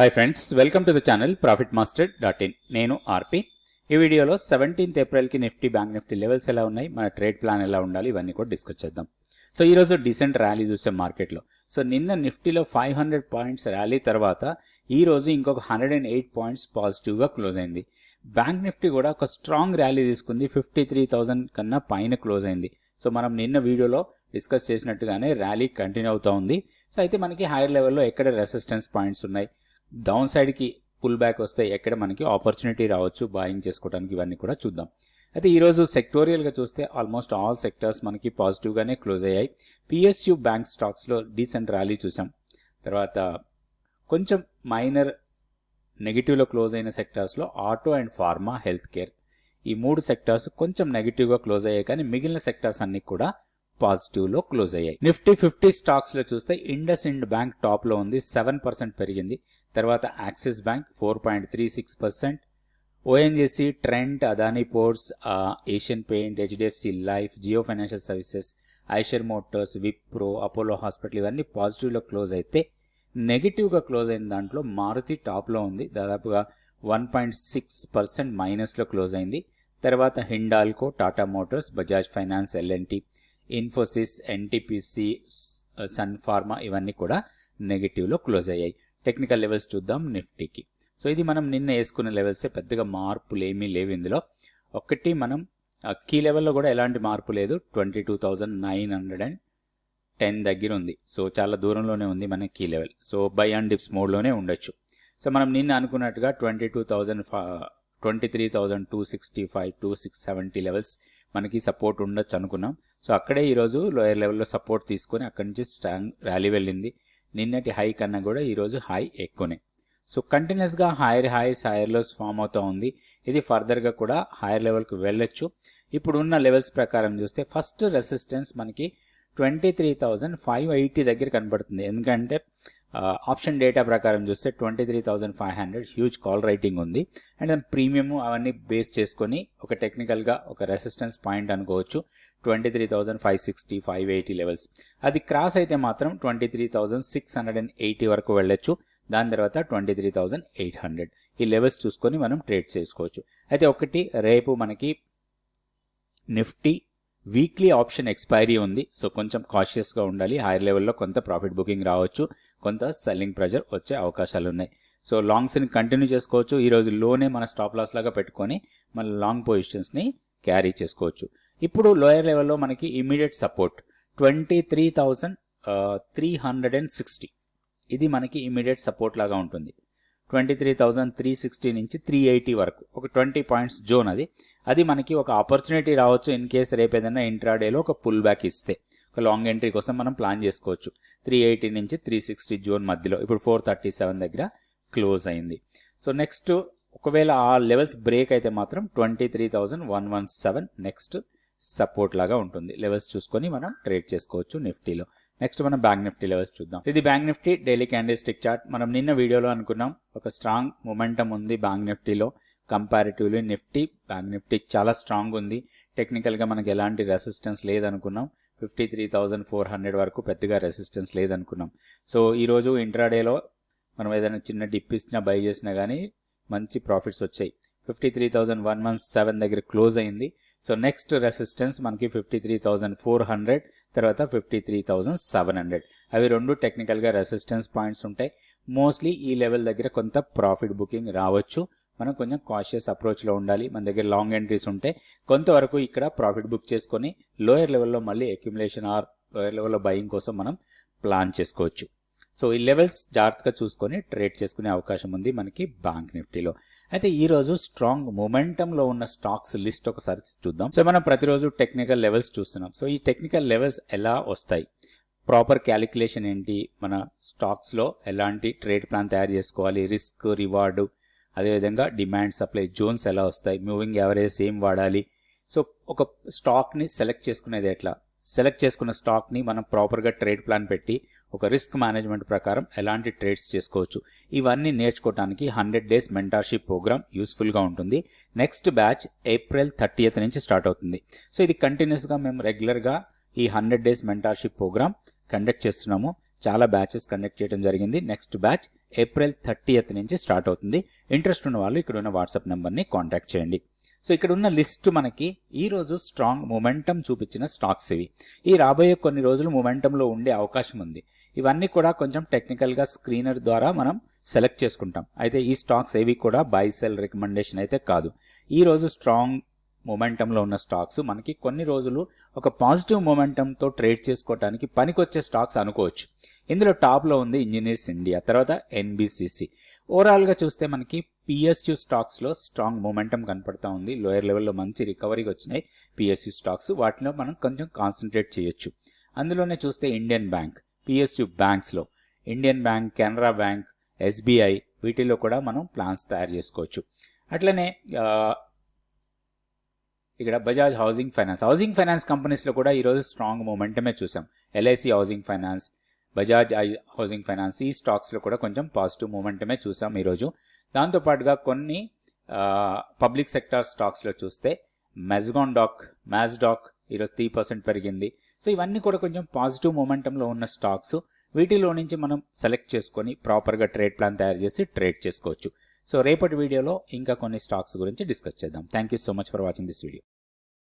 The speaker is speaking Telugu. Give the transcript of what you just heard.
Hi friends welcome to the channel profit master dot in నేను ఆర్పి. ఈ వీడియోలో సెవెంటీన్త్ ఏప్రిల్కి నిఫ్టీ బ్యాంక్ నిఫ్టీ లెవెల్స్ ఎలా ఉన్నాయి మన ట్రేడ్ ప్లాన్ ఎలా ఉండాలి ఇవన్నీ కూడా డిస్కస్ చేద్దాం. సో ఈ రోజు డీసెంట్ ర్యాలీ చూసాం మార్కెట్లో సో నిన్న నిఫ్టీలో ఫైవ్ హండ్రెడ్ పాయింట్స్ ర్యాలీ తర్వాత ఈ రోజు ఇంకొక హండ్రెడ్ అండ్ ఎయిట్ పాయింట్స్ పాజిటివ్గా క్లోజ్ అయింది. బ్యాంక్ నిఫ్టీ కూడా ఒక స్ట్రాంగ్ ర్యాలీ తీసుకుంది ఫిఫ్టీ త్రీ థౌజండ్ కన్నా పైన క్లోజ్ అయింది. సో మనం నిన్న వీడియోలో డిస్కస్ చేసినట్టుగానే ర్యాలీ కంటిన్యూ అవుతూ ఉంది. సో అయితే మనకి హైయర్ లెవెల్లో ఎక్కడ రెసిస్టెన్స్ పాయింట్స్ ఉన్నాయి? డౌన్ సైడ్కి పుల్ బ్యాక్ వస్తే ఎక్కడ మనకి ఆపర్చునిటీ రావచ్చు బాయింగ్ చేసుకోవడానికి ఇవన్నీ కూడా చూద్దాం. అయితే ఈరోజు సెక్టోరియల్గా చూస్తే ఆల్మోస్ట్ ఆల్ సెక్టర్స్ మనకి పాజిటివ్గానే క్లోజ్ అయ్యాయి. పిఎస్యు బ్యాంక్ స్టాక్స్లో డీసెంట్ ర్యాలీ చూసాం. తర్వాత కొంచెం మైనర్ నెగిటివ్లో క్లోజ్ అయిన సెక్టార్స్లో auto and pharma health care ఈ మూడు సెక్టార్స్ కొంచెం నెగిటివ్గా క్లోజ్ అయ్యాయి కానీ మిగిలిన సెక్టార్స్ అన్నీ కూడా పాజిటివ్లో క్లోజ్ అయ్యాయి. నిఫ్టీ ఫిఫ్టీ స్టాక్స్లో చూస్తే ఇండస్ ఇండ్ బ్యాంక్ టాప్లో ఉంది సెవెన్ పర్సెంట్ పెరిగింది. తర్వాత Axis bank four point three six percent. ONGC Trent Adani ports Asian paint HDFC life Jio financial services Eicher motors Wipro Apollo hospital ఇవన్నీ పాజిటివ్లో క్లోజ్ అయితే నెగిటివ్గా క్లోజ్ అయిన దాంట్లో మారుతి టాప్లో ఉంది. దాదాపుగా వన్ పాయింట్ సిక్స్ పర్సెంట్ మైనస్లో క్లోజ్ అయింది. తర్వాత Hindalco Tata motors Bajaj finance LNT Infosys NTPC sun pharma ఇవన్నీ కూడా నెగిటివ్లో క్లోజ్ అయ్యాయి. టెక్నికల్ లెవెల్స్ చూద్దాం నిఫ్టీకి. సో ఇది మనం నిన్న వేసుకున్న లెవెల్సే పెద్దగా మార్పులు ఏమీ లేవు ఇందులో. ఒకటి మనం కీ లెవెల్లో కూడా ఎలాంటి మార్పు లేదు. Twenty two thousand nine hundred and ten దగ్గర ఉంది. సో చాలా దూరంలోనే ఉంది మన key level so buy and dips మోడ్లోనే ఉండొచ్చు. సో మనం నిన్న అనుకున్నట్టుగా twenty two thousand twenty three thousand two sixty five two six seventy levels మనకి సపోర్ట్ ఉండొచ్చు అనుకున్నాం. సో అక్కడే ఈరోజు లోయర్ లెవెల్లో సపోర్ట్ తీసుకొని అక్కడి నుంచి స్ట్రాంగ్ ర్యాలీ వెళ్ళింది. నిన్నటి హై కన్నా కూడా ఈరోజు హై ఎక్కువనే. సో కంటిన్యూస్గా higher highs higher lows form అవుతూ ఉంది. ఇది ఫర్దర్గా కూడా హైయర్ లెవెల్కి వెళ్ళొచ్చు. ఇప్పుడు ఉన్న లెవెల్స్ ప్రకారం చూస్తే ఫస్ట్ రెసిస్టెన్స్ మనకి twenty three thousand five eighty దగ్గర కనబడుతుంది. ఎందుకంటే ఆప్షన్ డేటా ప్రకారం చూస్తే twenty three thousand five hundred huge call writing ఉంది. అండ్ దాని ప్రీమియం అవన్నీ బేస్ చేసుకొని ఒక టెక్నికల్గా ఒక రెసిస్టెన్స్ పాయింట్ అనుకోవచ్చు. Twenty three thousand five sixty five eighty levels అది క్రాస్ అయితే మాత్రం twenty three thousand six hundred and eighty వరకు వెళ్ళొచ్చు. దాని తర్వాత twenty three thousand eight hundred ఈ లెవెల్స్ చూసుకొని మనం ట్రేడ్ చేసుకోవచ్చు. అయితే ఒకటి రేపు మనకి నిఫ్టీ వీక్లీ ఆప్షన్ ఎక్స్పైరీ ఉంది. సో కొంచెం కాషియస్గా ఉండాలి. హైయర్ లెవెల్లో కొంత ప్రాఫిట్ బుకింగ్ రావచ్చు. కొంత సెల్లింగ్ ప్రెజర్ వచ్చే అవకాశాలు ఉన్నాయి. సో లాంగ్స్ని కంటిన్యూ చేసుకోవచ్చు. ఈరోజు లోనే మన స్టాప్ లాస్ లాగా పెట్టుకొని మన లాంగ్ పొజిషన్స్ని క్యారీ చేసుకోవచ్చు. ఇప్పుడు లోయర్ లెవెల్లో మనకి immediate support. Twenty three thousand three hundred and sixty. ఇది మనకి ఇమీడియట్ సపోర్ట్ లాగా ఉంటుంది. Twenty three thousand three sixty నుంచి త్రీ ఎయిటీ వరకు. ఒక ట్వంటీ పాయింట్స్ జోన్ అది. అది మనకి ఒక ఆపర్చునిటీ రావచ్చు ఇన్ కేస్ రేపు ఏదైనా ఇంట్రాడేలో ఒక పుల్ బ్యాక్ ఇస్తే. ఒక లాంగ్ ఎంట్రీ కోసం మనం ప్లాన్ చేసుకోవచ్చు. త్రీ ఎయిటీ నుంచి త్రీ సిక్స్టీ జోన్ మధ్యలో. ఇప్పుడు ఫోర్ థర్టీ సెవెన్ దగ్గర క్లోజ్ అయింది. సో నెక్స్ట్ ఒకవేళ ఆ లెవెల్స్ బ్రేక్ అయితే మాత్రం twenty three thousand one one seven next support లాగా ఉంటుంది. లెవెల్స్ చూసుకొని మనం ట్రేడ్ చేసుకోవచ్చు నిఫ్టీలో నెక్స్ట్ మనం బ్యాంక్ నిఫ్టీ లెవెల్స్ చూద్దాం. ఇది bank Nifty daily candlestick chart మనం నిన్న వీడియోలో అనుకున్నాం ఒక స్ట్రాంగ్ మొమెంటం ఉంది బ్యాంక్ నిఫ్టీలో కంపారిటివ్లీ నిఫ్టీ బ్యాంక్ నిఫ్టీ చాలా స్ట్రాంగ్ ఉంది. టెక్నికల్గా మనకి ఎలాంటి resistance లేదనుకున్నాం. Fifty three thousand four hundred వరకు పెద్దగా రెసిస్టెన్స్ లేదనుకున్నాం. సో ఈరోజు ఇంట్రాడేలో మనం ఏదైనా చిన్న డిప్ ఇచ్చినా బై చేసినా కానీ మంచి ప్రాఫిట్స్ వచ్చాయి. Fifty three thousand one one seven దగ్గర క్లోజ్ అయింది. సో నెక్స్ట్ రెసిస్టెన్స్ మనకి fifty three thousand four hundred తర్వాత fifty three thousand seven hundred అవి రెండు టెక్నికల్గా రెసిస్టెన్స్ పాయింట్స్ ఉంటాయి. మోస్ట్లీ ఈ లెవెల్ దగ్గర కొంత ప్రాఫిట్ బుకింగ్ రావచ్చు. మనం కొంచెం కాషియస్ అప్రోచ్లో ఉండాలి. మన దగ్గర లాంగ్ ఎంట్రీస్ ఉంటే కొంతవరకు ఇక్కడ ప్రాఫిట్ బుక్ చేసుకొని లోయర్ లెవెల్లో మళ్ళీ అక్యుములేషన్ ఆర్ లోయర్ లెవెల్లో బయింగ్ కోసం మనం ప్లాన్ చేసుకోవచ్చు. సో ఈ లెవెల్స్ జాగ్రత్తగా చూసుకొని ట్రేడ్ చేసుకునే అవకాశం ఉంది మనకి బ్యాంక్ నిఫ్టీలో. అయితే ఈ రోజు స్ట్రాంగ్ మొమెంటంలో ఉన్న స్టాక్స్ లిస్ట్ ఒకసారి చూద్దాం. సో మనం ప్రతిరోజు టెక్నికల్ లెవెల్స్ చూస్తున్నాం. సో ఈ టెక్నికల్ లెవెల్స్ ఎలా వస్తాయి? ప్రాపర్ క్యాలిక్యులేషన్ ఏంటి? మన స్టాక్స్లో ఎలాంటి ట్రేడ్ ప్లాన్ తయారు చేసుకోవాలి? రిస్క్ రివార్డు అదేవిధంగా డిమాండ్ సప్లై జోన్స్ ఎలా వస్తాయి? మూవింగ్ యావరేజ్ ఏం వాడాలి? సో ఒక స్టాక్ని సెలెక్ట్ చేసుకునేది ఎట్లా? సెలెక్ట్ చేసుకున్న స్టాక్ని మనం ప్రాపర్గా ట్రేడ్ ప్లాన్ పెట్టి ఒక రిస్క్ మేనేజ్మెంట్ ప్రకారం ఎలాంటి ట్రేడ్స్ చేసుకోవచ్చు. ఇవన్నీ నేర్చుకోవడానికి హండ్రెడ్ డేస్ మెంటార్షిప్ ప్రోగ్రామ్ యూస్ఫుల్గా ఉంటుంది. నెక్స్ట్ బ్యాచ్ ఏప్రిల్ థర్టీయత్ నుంచి స్టార్ట్ అవుతుంది. సో ఇది కంటిన్యూస్గా మేము రెగ్యులర్గా ఈ hundred days mentorship program conduct చేస్తున్నాము. చాలా బ్యాచెస్ కండక్ట్ చేయడం జరిగింది. నెక్స్ట్ బ్యాచ్ ఏప్రిల్ థర్టీయత్ నుంచి స్టార్ట్ అవుతుంది. ఇంట్రెస్ట్ ఉన్న వాళ్ళు ఇక్కడ ఉన్న వాట్సాప్ నెంబర్ని కాంటాక్ట్ చేయండి. సో ఇక్కడ ఉన్న లిస్ట్ మనకి ఈ రోజు స్ట్రాంగ్ మొమెంటం చూపించిన స్టాక్స్ ఇవి. ఈ రాబోయే కొన్ని రోజులు మొమెంటంలో ఉండే అవకాశం ఉంది. ఇవన్నీ కూడా కొంచెం టెక్నికల్గా స్క్రీనర్ ద్వారా మనం సెలెక్ట్ చేసుకుంటాం. అయితే ఈ స్టాక్స్ ఏవి కూడా బై సెల్ రికమెండేషన్ అయితే కాదు. ఈ రోజు స్ట్రాంగ్ మొమెంటంలో ఉన్న స్టాక్స్ మనకి కొన్ని రోజులు ఒక పాజిటివ్ మొమెంటంతో ట్రేడ్ చేసుకోవడానికి పనికొచ్చే స్టాక్స్ అనుకోవచ్చు. ఇందులో టాప్లో ఉంది ఇంజనీర్స్ ఇండియా తర్వాత ఎన్బిసిసి ఓవరాల్గా చూస్తే మనకి పిఎస్యు స్టాక్స్లో స్ట్రాంగ్ మొమెంటం కనపడతా ఉంది. లోయర్ లెవెల్లో మంచి రికవరీకి వచ్చినాయి పిఎస్యు స్టాక్స్ వాటిలో మనం కొంచెం కాన్సన్ట్రేట్ చేయొచ్చు. అందులోనే చూస్తే Indian bank PSU బ్యాంక్స్లో Indian bank Canara bank SBI వీటిలో కూడా మనం ప్లాన్స్ తయారు చేసుకోవచ్చు. అట్లనే ఇక్కడ Bajaj housing finance housing finance కంపెనీస్లో కూడా ఈరోజు స్ట్రాంగ్ మూమెంటమే చూసాం. LIC housing finance Bajaj housing finance ఈ స్టాక్స్లో కూడా కొంచెం పాజిటివ్ మూమెంటమే చూసాం ఈరోజు దాంతోపాటుగా కొన్ని పబ్లిక్ సెక్టార్ స్టాక్స్లో చూస్తే మెజ్గాన్ డాక్ మ్యాజ్డాక్ ఈరోజు త్రీ పర్సెంట్ పెరిగింది. సో ఇవన్నీ కూడా కొంచెం పాజిటివ్ మూమెంటంలో ఉన్న స్టాక్స్ వీటిలో నుంచి మనం సెలెక్ట్ చేసుకొని ప్రాపర్గా ట్రేడ్ ప్లాన్ తయారు చేసి ట్రేడ్ చేసుకోవచ్చు. సో రేపటి వీడియోలో ఇంకా కొన్ని స్టాక్స్ గురించి డిస్కస్ చేద్దాం. Thank you so much for watching this video